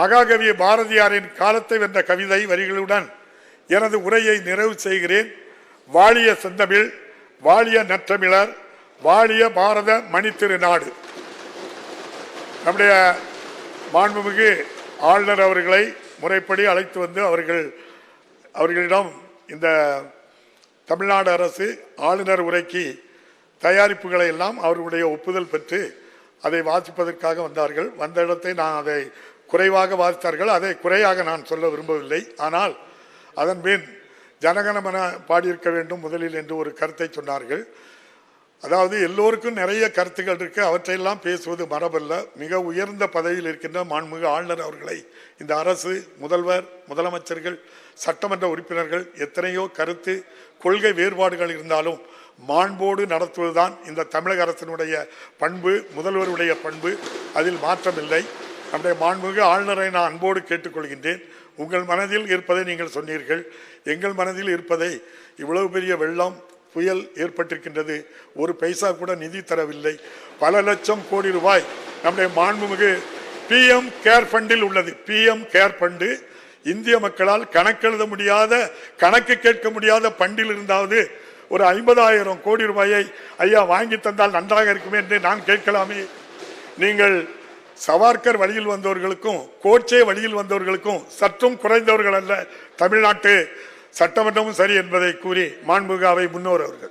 மகாகவி பாரதியாரின் காலத்தை வென்ற கவிதை வரிகளுடன் எனது உரையை நிறைவு செய்கிறேன். வாழிய செந்தமிழ் வாழிய நற்றமிழர் வாழிய பாரத மணித்திருநாடு. நம்முடைய மாண்புமிகு ஆளுநர் அவர்களை முறைப்படி அழைத்து வந்து அவர்கள் அவர்களிடம் இந்த தமிழ்நாடு அரசு ஆளுநர் உரைக்கு தயாரிப்புகளை எல்லாம் அவர்களுடைய ஒப்புதல் பெற்று அதை வாசிப்பதற்காக வந்தார்கள். வந்த இடத்தை நான் அதை குறைவாக வாசித்தார்கள் அதை குறையாக நான் சொல்ல விரும்பவில்லை. ஆனால் அதன் பின் ஜனகணமன பாடியிருக்க வேண்டும் முதலில் என்று ஒரு கருத்தை சொன்னார்கள். அதாவது எல்லோருக்கும் நிறைய கருத்துக்கள் இருக்கு. அவற்றையெல்லாம் பேசுவது மரபல்ல. மிக உயர்ந்த பதவியில் இருக்கின்ற மாண்புமிகு ஆளுநர் அவர்களை இந்த அரசு முதல்வர் முதலமைச்சர்கள் சட்டமன்ற உறுப்பினர்கள் எத்தனையோ கருத்து கொள்கை வேறுபாடுகள் இருந்தாலும் மாண்போடு நடத்துவதுதான் இந்த தமிழக அரசினுடைய பண்பு முதல்வருடைய பண்பு. அதில் மாற்றமில்லை. நம்முடைய மாண்புமிகு ஆளுநரை நான் அன்போடு கேட்டுக்கொள்கின்றேன். உங்கள் மனதில் இருப்பதை நீங்கள் சொன்னீர்கள். எங்கள் மனதில் இருப்பதை இவ்வளவு பெரிய வெள்ளம் புயல் ஏற்பட்டிருக்கின்றது. ஒரு பைசா கூட நிதி தரவில்லை. பல லட்சம் கோடி ரூபாய் நம்முடைய மாண்புமிகு பிஎம் கேர் ஃபண்டில் உள்ளது. பிஎம் கேர் ஃபண்டு இந்திய மக்களால் கணக்கெழுத முடியாத கணக்கு கேட்க முடியாத பண்டில் இருந்தாவது ஒரு ஐம்பதாயிரம் கோடி ரூபாயை ஐயா வாங்கி தந்தால் நன்றாக இருக்குமே என்று நான் கேட்கலாமே. நீங்கள் சவார்கர் வழியில் வந்தவர்களுக்கும் கோட்சே வழியில் வந்தவர்களுக்கும் சற்றும் குறைந்தவர்கள் அல்ல தமிழ்நாட்டு சட்டமன்றமும் சரி என்பதை கூறி மாண்புகாவை முன்னோர் அவர்கள்.